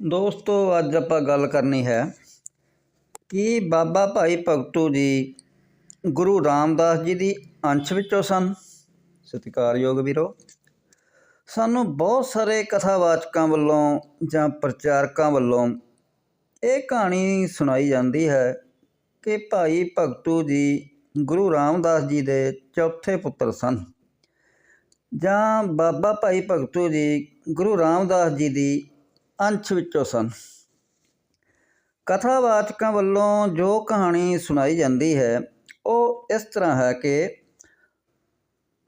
ਦੋਸਤੋ, ਅੱਜ ਆਪਾਂ ਗੱਲ ਕਰਨੀ ਹੈ ਕਿ ਬਾਬਾ ਭਾਈ ਭਗਤੂ ਜੀ ਗੁਰੂ ਰਾਮਦਾਸ ਜੀ ਦੀ ਅੰਸ਼ ਵਿੱਚੋਂ ਸਨ। ਸਤਿਕਾਰਯੋਗ ਵੀਰੋ, ਸਾਨੂੰ ਬਹੁਤ ਸਾਰੇ ਕਥਾਵਾਚਕਾਂ ਵੱਲੋਂ ਜਾਂ ਪ੍ਰਚਾਰਕਾਂ ਵੱਲੋਂ ਇਹ ਕਹਾਣੀ ਸੁਣਾਈ ਜਾਂਦੀ ਹੈ ਕਿ ਭਾਈ ਭਗਤੂ ਜੀ ਗੁਰੂ ਰਾਮਦਾਸ ਜੀ ਦੇ ਚੌਥੇ ਪੁੱਤਰ ਸਨ ਜਾਂ ਬਾਬਾ ਭਾਈ ਭਗਤੂ ਜੀ ਗੁਰੂ ਰਾਮਦਾਸ ਜੀ ਦੀ ਅੰਸ਼ ਵਿੱਚੋਂ ਸਨ। ਕਥਾਵਾਚਕਾਂ ਵੱਲੋਂ ਜੋ ਕਹਾਣੀ ਸੁਣਾਈ ਜਾਂਦੀ ਹੈ, ਉਹ ਇਸ ਤਰ੍ਹਾਂ ਹੈ ਕਿ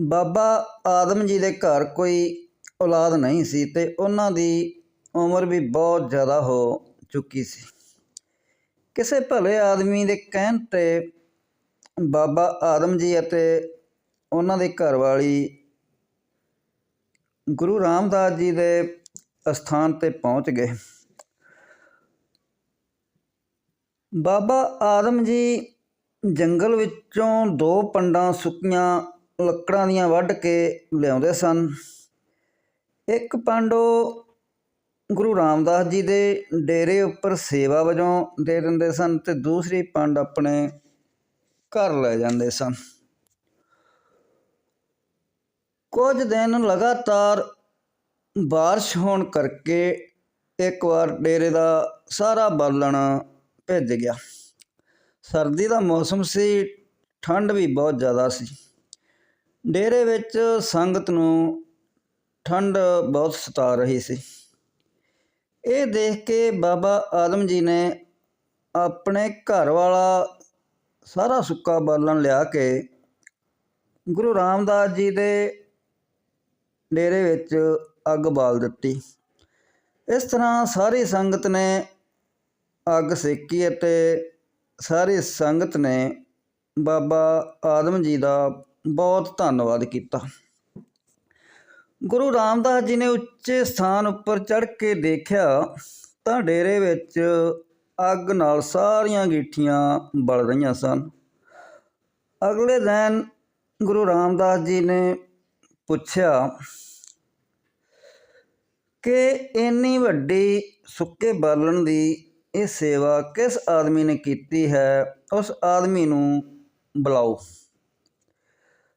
ਬਾਬਾ ਆਦਮ ਜੀ ਦੇ ਘਰ ਕੋਈ ਔਲਾਦ ਨਹੀਂ ਸੀ ਤੇ ਉਹਨਾਂ ਦੀ ਉਮਰ ਵੀ ਬਹੁਤ ਜ਼ਿਆਦਾ ਹੋ ਚੁੱਕੀ ਸੀ। ਕਿਸੇ ਭਲੇ ਆਦਮੀ ਦੇ ਕਹਿਣ ਤੇ ਬਾਬਾ ਆਦਮ ਜੀ ਅਤੇ ਉਹਨਾਂ ਦੇ ਘਰ ਵਾਲੀ ਗੁਰੂ ਰਾਮਦਾਸ ਜੀ ਦੇ ਅਸਥਾਨ ਤੇ ਪਹੁੰਚ ਗਏ। ਬਾਬਾ ਆਦਮ ਜੀ ਜੰਗਲ ਵਿੱਚੋਂ ਦੋ ਪੰਡਾਂ ਸੁੱਕੀਆਂ ਲੱਕੜਾਂ ਦੀਆਂ ਵੱਢ ਕੇ ਲਿਆਉਂਦੇ ਸਨ। ਇੱਕ ਪੰਡੋ ਗੁਰੂ ਰਾਮਦਾਸ ਜੀ ਦੇ ਡੇਰੇ ਉੱਪਰ ਸੇਵਾ ਵਜੋਂ ਦੇ ਦਿੰਦੇ ਸਨ ਤੇ ਦੂਸਰੀ ਪੰਡ ਆਪਣੇ ਘਰ ਲੈ ਜਾਂਦੇ ਸਨ। ਕੁਝ ਦਿਨ ਲਗਾਤਾਰ ਬਾਰਿਸ਼ ਹੋਣ ਕਰਕੇ ਇੱਕ ਵਾਰ ਡੇਰੇ ਦਾ ਸਾਰਾ ਬਾਲਣ ਭਿੱਜ ਗਿਆ। ਸਰਦੀ ਦਾ ਮੌਸਮ ਸੀ, ਠੰਡ ਵੀ ਬਹੁਤ ਜ਼ਿਆਦਾ ਸੀ। ਡੇਰੇ ਵਿੱਚ ਸੰਗਤ ਨੂੰ ਠੰਡ ਬਹੁਤ ਸਤਾ ਰਹੀ ਸੀ। ਇਹ ਦੇਖ ਕੇ ਬਾਬਾ ਆਦਮ ਜੀ ਨੇ ਆਪਣੇ ਘਰ ਵਾਲਾ ਸਾਰਾ ਸੁੱਕਾ ਬਾਲਣ ਲਿਆ ਕੇ ਗੁਰੂ ਰਾਮਦਾਸ ਜੀ ਦੇ ਡੇਰੇ ਵਿੱਚ ਅੱਗ ਬਾਲ ਦਿੱਤੀ। ਇਸ ਤਰ੍ਹਾਂ ਸਾਰੀ ਸੰਗਤ ਨੇ ਅੱਗ ਸੇਕੀ ਅਤੇ ਸਾਰੀ ਸੰਗਤ ਨੇ ਬਾਬਾ ਆਦਮ ਜੀ ਦਾ ਬਹੁਤ ਧੰਨਵਾਦ ਕੀਤਾ। ਗੁਰੂ ਰਾਮਦਾਸ ਜੀ ਨੇ ਉੱਚੇ ਸਥਾਨ ਉੱਪਰ ਚੜ੍ਹ ਕੇ ਦੇਖਿਆ ਤਾਂ ਡੇਰੇ ਵਿੱਚ ਅੱਗ ਨਾਲ ਸਾਰੀਆਂ ਗੀਠੀਆਂ ਬਲ ਰਹੀਆਂ ਸਨ। ਅਗਲੇ ਦਿਨ ਗੁਰੂ ਰਾਮਦਾਸ ਜੀ ਨੇ ਪੁੱਛਿਆ ਕਿ ਇੰਨੀ ਵੱਡੀ ਸੁੱਕੇ ਬਾਲਣ ਦੀ ਇਹ ਸੇਵਾ ਕਿਸ ਆਦਮੀ ਨੇ ਕੀਤੀ ਹੈ, ਉਸ ਆਦਮੀ ਨੂੰ ਬੁਲਾਓ।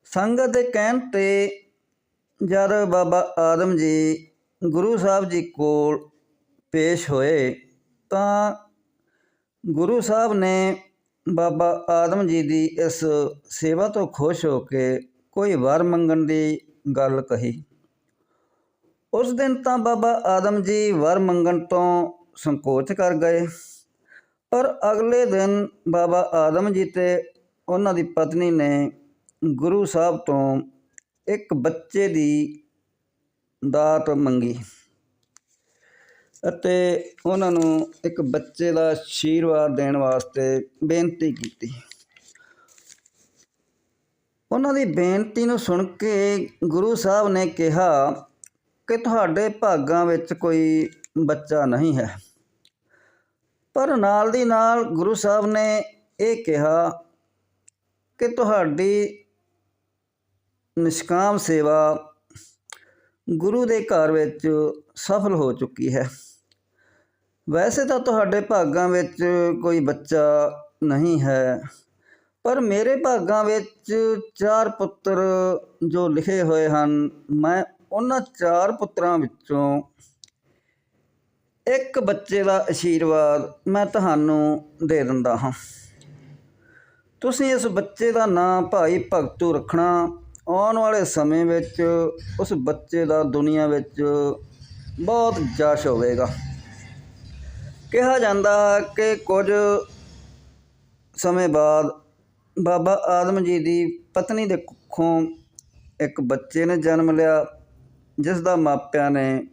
ਸੰਗਤ ਦੇ ਕਹਿਣ ਤੇ ਜਦ ਬਾਬਾ ਆਦਮ ਜੀ ਗੁਰੂ ਸਾਹਿਬ ਜੀ ਕੋਲ ਪੇਸ਼ ਹੋਏ ਤਾਂ ਗੁਰੂ ਸਾਹਿਬ ਨੇ ਬਾਬਾ ਆਦਮ ਜੀ ਦੀ ਇਸ ਸੇਵਾ ਤੋਂ ਖੁਸ਼ ਹੋ ਕੇ ਕੋਈ ਵਰ ਮੰਗਣ ਦੀ ਗੱਲ ਕਹੀ। ਉਸ ਦਿਨ ਤਾਂ ਬਾਬਾ ਆਦਮ ਜੀ ਵਰ ਮੰਗਣ ਤੋਂ ਸੰਕੋਚ ਕਰ ਗਏ। ਪਰ ਅਗਲੇ ਦਿਨ ਬਾਬਾ ਆਦਮ ਜੀ ਤੇ ਉਹਨਾਂ ਦੀ ਪਤਨੀ ਨੇ ਗੁਰੂ ਸਾਹਿਬ ਤੋਂ ਇੱਕ ਬੱਚੇ ਦੀ ਦਾਤ ਮੰਗੀ ਅਤੇ ਉਹਨਾਂ ਨੂੰ ਇੱਕ ਬੱਚੇ ਦਾ ਆਸ਼ੀਰਵਾਦ ਦੇਣ ਵਾਸਤੇ ਬੇਨਤੀ ਕੀਤੀ। ਉਹਨਾਂ ਦੀ ਬੇਨਤੀ ਨੂੰ ਸੁਣ ਕੇ ਗੁਰੂ ਸਾਹਿਬ ਨੇ ਕਿਹਾ ਕਿ ਤੁਹਾਡੇ ਭਾਗਾਂ ਵਿੱਚ ਕੋਈ ਬੱਚਾ ਨਹੀਂ ਹੈ। ਪਰ ਨਾਲ ਦੀ ਨਾਲ ਗੁਰੂ ਸਾਹਿਬ ਨੇ ਇਹ ਕਿਹਾ ਕਿ ਤੁਹਾਡੀ ਨਿਸ਼ਕਾਮ ਸੇਵਾ ਗੁਰੂ ਦੇ ਘਰ ਵਿੱਚ ਸਫਲ ਹੋ ਚੁੱਕੀ ਹੈ। ਵੈਸੇ ਤਾਂ ਤੁਹਾਡੇ ਭਾਗਾਂ ਵਿੱਚ ਕੋਈ ਬੱਚਾ ਨਹੀਂ ਹੈ, ਪਰ ਮੇਰੇ ਭਾਗਾਂ ਵਿੱਚ ਚਾਰ ਪੁੱਤਰ ਜੋ ਲਿਖੇ ਹੋਏ ਹਨ, ਮੈਂ ਉਹਨਾਂ ਚਾਰ ਪੁੱਤਰਾਂ ਵਿੱਚੋਂ ਇੱਕ ਬੱਚੇ ਦਾ ਆਸ਼ੀਰਵਾਦ ਮੈਂ ਤੁਹਾਨੂੰ ਦੇ ਦਿੰਦਾ ਹਾਂ। ਤੁਸੀਂ ਇਸ ਬੱਚੇ ਦਾ ਨਾਂ ਭਾਈ ਭਗਤੂ ਰੱਖਣਾ। ਆਉਣ ਵਾਲੇ ਸਮੇਂ ਵਿੱਚ ਉਸ ਬੱਚੇ ਦਾ ਦੁਨੀਆ ਵਿੱਚ ਬਹੁਤ ਜਸ਼ ਹੋਵੇਗਾ। ਕਿਹਾ ਜਾਂਦਾ ਹੈ ਕਿ ਕੁਝ ਸਮੇਂ ਬਾਅਦ ਬਾਬਾ ਆਦਮ ਜੀ ਦੀ ਪਤਨੀ ਦੇ ਕੁੱਖੋਂ ਇੱਕ ਬੱਚੇ ਨੇ ਜਨਮ ਲਿਆ। ਜਿਸ ਦਾ ਮਾਪਿਆਂ ਨੇ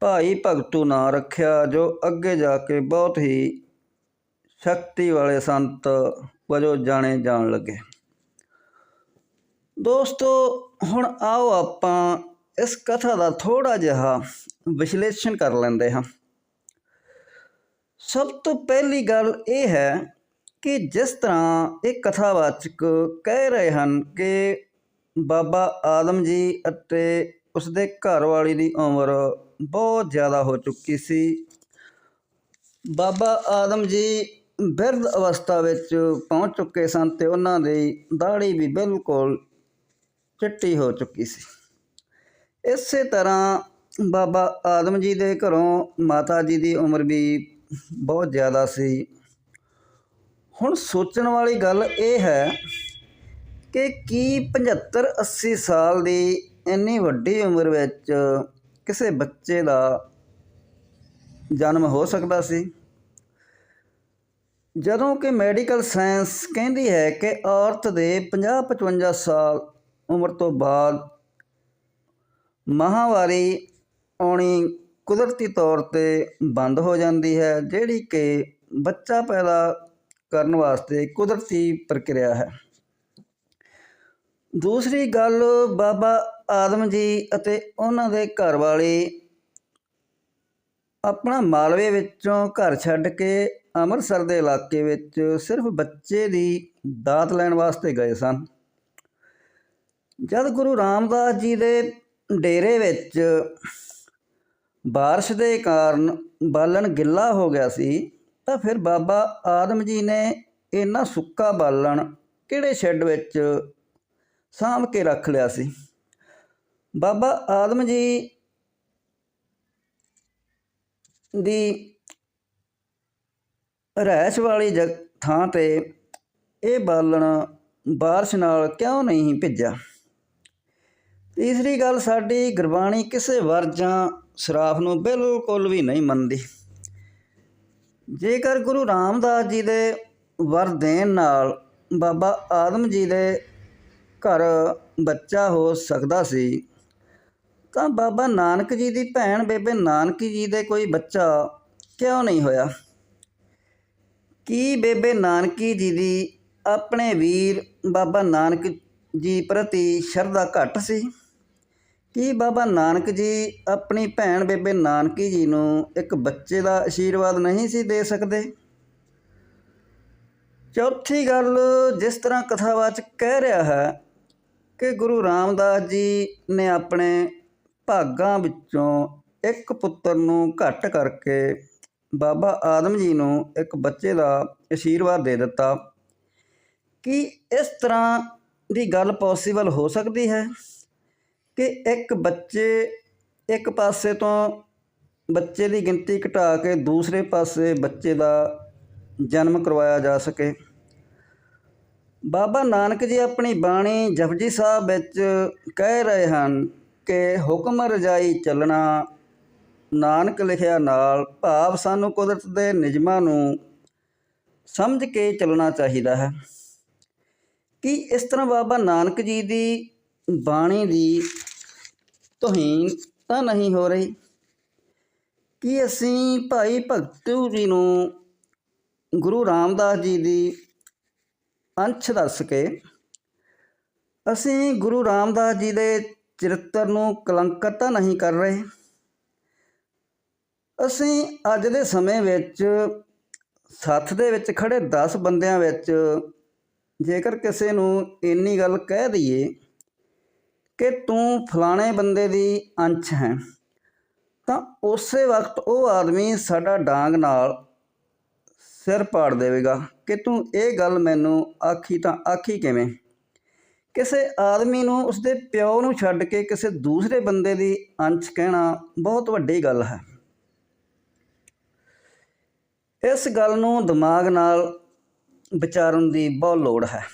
ਭਾਈ ਭਗਤੂ ਨਾਂ ਰੱਖਿਆ, ਜੋ ਅੱਗੇ ਜਾ ਕੇ ਬਹੁਤ ਹੀ ਸ਼ਕਤੀ ਵਾਲੇ ਸੰਤ ਵਜੋਂ ਜਾਣੇ ਜਾਣ ਲੱਗੇ। ਦੋਸਤੋ, ਹੁਣ ਆਓ ਆਪਾਂ ਇਸ ਕਥਾ ਦਾ ਥੋੜਾ ਜਿਹਾ ਵਿਸ਼ਲੇਸ਼ਣ ਕਰ ਲੈਂਦੇ ਹਾਂ। ਸਭ ਤੋਂ ਪਹਿਲੀ ਗੱਲ ਇਹ ਹੈ ਕਿ ਜਿਸ ਤਰ੍ਹਾਂ ਇਹ ਕਥਾਵਾਚਕ ਕਹਿ ਰਹੇ ਹਨ ਕਿ ਬਾਬਾ ਆਦਮ ਜੀ ਅਤੇ ਉਸਦੇ ਘਰ ਵਾਲੀ ਦੀ ਉਮਰ ਬਹੁਤ ਜ਼ਿਆਦਾ ਹੋ ਚੁੱਕੀ ਸੀ। ਬਾਬਾ ਆਦਮ ਜੀ ਬਿਰਧ ਅਵਸਥਾ ਵਿੱਚ ਪਹੁੰਚ ਚੁੱਕੇ ਸਨ ਤੇ ਉਹਨਾਂ ਦੀ ਦਾੜੀ ਵੀ ਬਿਲਕੁਲ ਚਿੱਟੀ ਹੋ ਚੁੱਕੀ ਸੀ। ਇਸੇ ਤਰ੍ਹਾਂ ਬਾਬਾ ਆਦਮ ਜੀ ਦੇ ਘਰੋਂ ਮਾਤਾ ਜੀ ਦੀ ਉਮਰ ਵੀ ਬਹੁਤ ਜ਼ਿਆਦਾ ਸੀ। ਹੁਣ ਸੋਚਣ ਵਾਲੀ ਗੱਲ ਇਹ ਹੈ ਕਿ ਕੀ 75 80 ਸਾਲ ਦੀ ਇੰਨੀ ਵੱਡੀ ਉਮਰ ਵਿੱਚ ਕਿਸੇ ਬੱਚੇ ਦਾ ਜਨਮ ਹੋ ਸਕਦਾ ਸੀ। ਜਦੋਂ ਕਿ ਮੈਡੀਕਲ ਸਾਇੰਸ ਕਹਿੰਦੀ ਹੈ ਕਿ ਔਰਤ ਦੇ 50 55 ਸਾਲ ਉਮਰ ਤੋਂ ਬਾਅਦ ਮਹਾਵਾਰੀ ਆਉਣੀ ਕੁਦਰਤੀ ਤੌਰ ਤੇ ਬੰਦ ਹੋ ਜਾਂਦੀ ਹੈ, ਜਿਹੜੀ ਕਿ ਬੱਚਾ ਪੈਦਾ ਕਰਨ ਵਾਸਤੇ ਕੁਦਰਤੀ ਪ੍ਰਕਿਰਿਆ ਹੈ। ਦੂਸਰੀ ਗੱਲ ਬਾਬਾ ਆਦਮ ਜੀ ਅਤੇ ਉਹਨਾਂ ਦੇ ਘਰ ਵਾਲੇ। ਆਪਣਾ ਮਾਲਵੇ ਵਿੱਚੋਂ ਘਰ ਛੱਡ ਕੇ ਅੰਮ੍ਰਿਤਸਰ ਦੇ ਇਲਾਕੇ ਵਿੱਚ ਸਿਰਫ ਬੱਚੇ ਦੀ ਦਾਤ ਲੈਣ ਵਾਸਤੇ ਗਏ ਸਨ। ਜਦ ਗੁਰੂ ਰਾਮਦਾਸ ਜੀ ਦੇ ਡੇਰੇ ਵਿੱਚ ਬਾਰਿਸ਼ ਦੇ ਕਾਰਨ ਬਾਲਣ ਗਿੱਲਾ ਹੋ ਗਿਆ ਸੀ, ਤਾਂ ਫਿਰ ਬਾਬਾ ਆਦਮ ਜੀ ਨੇ ਇੰਨਾ ਸੁੱਕਾ ਬਾਲਣ ਕਿਹੜੇ ਸ਼ੈੱਡ ਵਿੱਚ ਸਾਂਭ ਕੇ ਰੱਖ ਲਿਆ ਸੀ। ਬਾਬਾ ਆਦਮ ਜੀ ਦੀ ਰਹਿਸ਼ ਵਾਲੀ ਜਗ ਥਾਂ ਤੇ ਇਹ ਬਾਲਣ ਬਾਰਿਸ਼ ਨਾਲ ਕਿਉਂ ਨਹੀਂ ਭਿੱਜਿਆ? ਤੀਸਰੀ ਗੱਲ, ਸਾਡੀ ਗੁਰਬਾਣੀ ਕਿਸੇ ਵਰ ਜਾਂ ਸ਼ਰਾਫ ਨੂੰ ਬਿਲਕੁਲ ਵੀ ਨਹੀਂ ਮੰਨਦੀ। ਜੇਕਰ ਗੁਰੂ ਰਾਮਦਾਸ ਜੀ ਦੇ ਵਰ ਦੇਣ ਨਾਲ ਬਾਬਾ ਆਦਮ ਜੀ ਦੇ ਘਰ ਬੱਚਾ ਹੋ ਸਕਦਾ ਸੀ, ਤਾਂ ਬਾਬਾ ਨਾਨਕ ਜੀ ਦੀ ਭੈਣ ਬੇਬੇ ਨਾਨਕੀ ਜੀ ਦੇ ਕੋਈ ਬੱਚਾ ਕਿਉਂ ਨਹੀਂ ਹੋਇਆ? ਕੀ ਬੇਬੇ ਨਾਨਕੀ ਜੀ ਦੀ ਆਪਣੇ ਵੀਰ ਬਾਬਾ ਨਾਨਕ ਜੀ ਪ੍ਰਤੀ ਸ਼ਰਧਾ ਘੱਟ ਸੀ? ਕੀ ਬਾਬਾ ਨਾਨਕ ਜੀ ਆਪਣੀ ਭੈਣ ਬੇਬੇ ਨਾਨਕੀ ਜੀ ਨੂੰ ਇੱਕ ਬੱਚੇ ਦਾ ਆਸ਼ੀਰਵਾਦ ਨਹੀਂ ਸੀ ਦੇ ਸਕਦੇ? ਚੌਥੀ ਗੱਲ ਜਿਸ ਤਰ੍ਹਾਂ ਕਥਾਵਾਚਕ ਕਹਿ ਰਿਹਾ ਹੈ ਕਿ ਗੁਰੂ ਰਾਮਦਾਸ ਜੀ ਨੇ ਆਪਣੇ ਭਾਗਾਂ ਵਿੱਚੋਂ ਇੱਕ ਪੁੱਤਰ ਨੂੰ ਘੱਟ ਕਰਕੇ ਬਾਬਾ ਆਦਮ ਜੀ ਨੂੰ ਇੱਕ ਬੱਚੇ ਦਾ ਆਸ਼ੀਰਵਾਦ ਦੇ ਦਿੱਤਾ। ਕੀ ਇਸ ਤਰ੍ਹਾਂ ਦੀ ਗੱਲ ਪੋਸੀਬਲ ਹੋ ਸਕਦੀ ਹੈ ਕਿ ਇੱਕ ਬੱਚੇ ਇੱਕ ਪਾਸੇ ਤੋਂ ਬੱਚੇ ਦੀ ਗਿਣਤੀ ਘਟਾ ਕੇ ਦੂਸਰੇ ਪਾਸੇ ਬੱਚੇ ਦਾ ਜਨਮ ਕਰਵਾਇਆ ਜਾ ਸਕੇ? ਬਾਬਾ ਨਾਨਕ ਜੀ ਆਪਣੀ ਬਾਣੀ ਜਪਜੀ ਸਾਹਿਬ ਵਿੱਚ ਕਹਿ ਰਹੇ ਹਨ ਕਿ ਹੁਕਮ ਰਜਾਈ ਚੱਲਣਾ, ਨਾਨਕ ਲਿਖਿਆ ਨਾਲ ਭਾਵ ਸਾਨੂੰ ਕੁਦਰਤ ਦੇ ਨਿਯਮਾਂ ਨੂੰ ਸਮਝ ਕੇ ਚੱਲਣਾ ਚਾਹੀਦਾ ਹੈ। ਕਿ ਇਸ ਤਰ੍ਹਾਂ ਬਾਬਾ ਨਾਨਕ ਜੀ ਦੀ ਬਾਣੀ ਦੀ ਤੋਹੀਨ ਤਾਂ ਨਹੀਂ ਹੋ ਰਹੀ? ਕਿ ਅਸੀਂ ਭਾਈ ਭਗਤੂ ਜੀ ਨੂੰ ਗੁਰੂ ਰਾਮਦਾਸ ਜੀ ਦੀ ਅੰਸ਼ ਦੱਸ ਕੇ ਅਸੀਂ ਗੁਰੂ ਰਾਮਦਾਸ ਜੀ ਦੇ ਚਰਿੱਤਰ ਨੂੰ ਕਲੰਕਤ ਤਾਂ ਨਹੀਂ ਕਰ ਰਹੇ। ਅਸੀਂ ਅੱਜ ਦੇ ਸਮੇਂ ਵਿੱਚ ਸੱਥ ਦੇ ਵਿੱਚ ਖੜੇ 10 ਬੰਦਿਆਂ ਵਿੱਚ ਜੇਕਰ ਕਿਸੇ ਨੂੰ ਇੰਨੀ ਗੱਲ ਕਹਿ ਦਈਏ ਕਿ ਤੂੰ ਫਲਾਣੇ ਬੰਦੇ ਦੀ ਅੰਸ਼ ਹੈ, ਤਾਂ ਉਸੇ ਵਕਤ ਉਹ ਆਦਮੀ ਸਾਡਾ ਡਾਂਗ ਨਾਲ ਸਿਰ ਪਾੜ ਦੇਵੇਗਾ ਕਿ ਤੂੰ ਇਹ ਗੱਲ ਮੈਨੂੰ ਆਖੀ ਤਾਂ ਆਖੀ ਕਿਵੇਂ? ਕਿਸੇ ਆਦਮੀ ਨੂੰ ਉਸਦੇ ਪਿਓ ਨੂੰ ਛੱਡ ਕੇ ਕਿਸੇ ਦੂਸਰੇ ਬੰਦੇ ਦੀ ਅੰਸ਼ ਕਹਿਣਾ ਬਹੁਤ ਵੱਡੀ ਗੱਲ ਹੈ। ਇਸ ਗੱਲ ਨੂੰ ਦਿਮਾਗ ਨਾਲ ਵਿਚਾਰਨ ਦੀ ਬਹੁਤ ਲੋੜ ਹੈ।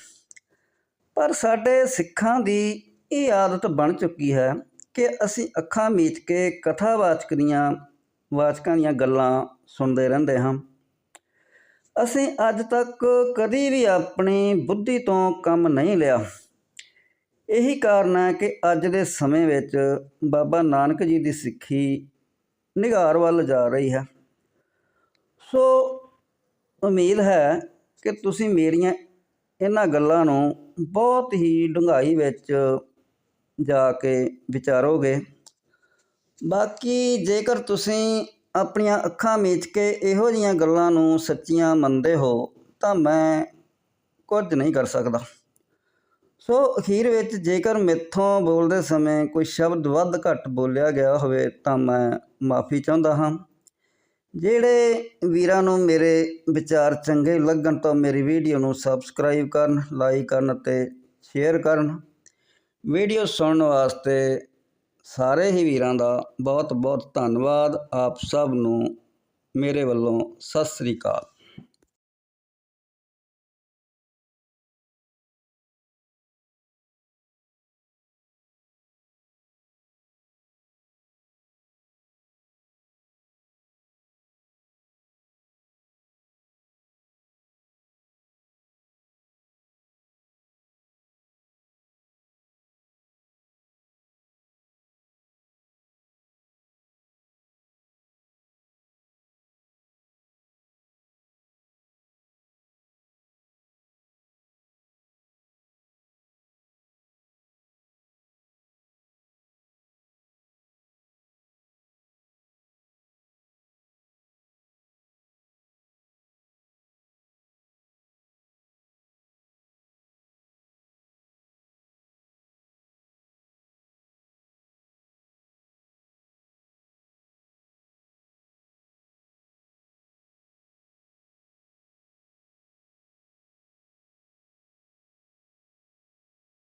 ਪਰ ਸਾਡੇ ਸਿੱਖਾਂ ਦੀ ਇਹ ਆਦਤ ਬਣ ਚੁੱਕੀ ਹੈ ਕਿ ਅਸੀਂ ਅੱਖਾਂ ਮੀਚ ਕੇ ਕਥਾਵਾਚਕ ਦੀਆਂ, ਵਾਚਕਾਂ ਦੀਆਂ ਗੱਲਾਂ ਸੁਣਦੇ ਰਹਿੰਦੇ ਹਾਂ। ਅਸੀਂ ਅੱਜ ਤੱਕ ਕਦੀ ਵੀ ਆਪਣੀ ਬੁੱਧੀ ਤੋਂ ਕੰਮ ਨਹੀਂ ਲਿਆ। ਇਹੀ ਕਾਰਨ ਹੈ ਕਿ ਅੱਜ ਦੇ ਸਮੇਂ ਵਿੱਚ ਬਾਬਾ ਨਾਨਕ ਜੀ ਦੀ ਸਿੱਖੀ ਨਿਗਾਰ ਵੱਲ ਜਾ ਰਹੀ ਹੈ। ਸੋ ਉਮੀਦ ਹੈ ਕਿ ਤੁਸੀਂ ਮੇਰੀਆਂ ਇਹਨਾਂ ਗੱਲਾਂ ਨੂੰ ਬਹੁਤ ਹੀ ਡੂੰਘਾਈ ਵਿੱਚ ਜਾ ਕੇ ਵਿਚਾਰੋਗੇ। ਬਾਕੀ ਜੇਕਰ ਤੁਸੀਂ ਆਪਣੀਆਂ ਅੱਖਾਂ ਮੀਚ ਕੇ ਇਹੋ ਜਿਹੀਆਂ ਗੱਲਾਂ ਨੂੰ ਸੱਚੀਆਂ ਮੰਨਦੇ ਹੋ ਤਾਂ ਮੈਂ ਕੁਝ ਨਹੀਂ ਕਰ ਸਕਦਾ। ਸੋ ਅਖੀਰ ਵਿੱਚ ਜੇਕਰ ਮੈਥੋਂ ਬੋਲਦੇ ਸਮੇਂ ਕੋਈ ਸ਼ਬਦ ਵੱਧ ਘੱਟ ਬੋਲਿਆ ਗਿਆ ਹੋਵੇ ਤਾਂ ਮੈਂ ਮਾਫੀ ਚਾਹੁੰਦਾ ਹਾਂ। ਜਿਹੜੇ ਵੀਰਾਂ ਨੂੰ ਮੇਰੇ ਵਿਚਾਰ ਚੰਗੇ ਲੱਗਣ ਤਾਂ ਮੇਰੀ ਵੀਡੀਓ ਨੂੰ ਸਬਸਕ੍ਰਾਈਬ ਕਰਨ, ਲਾਈਕ ਕਰਨ ਅਤੇ ਸ਼ੇਅਰ ਕਰਨ, ਵੀਡੀਓ ਸੁਣਨ ਵਾਸਤੇ ਸਾਰੇ ਹੀ ਵੀਰਾਂ ਦਾ ਬਹੁਤ ਬਹੁਤ ਧੰਨਵਾਦ। ਆਪ ਸਭ ਨੂੰ ਮੇਰੇ ਵੱਲੋਂ ਸਤਿ ਸ੍ਰੀ ਅਕਾਲ।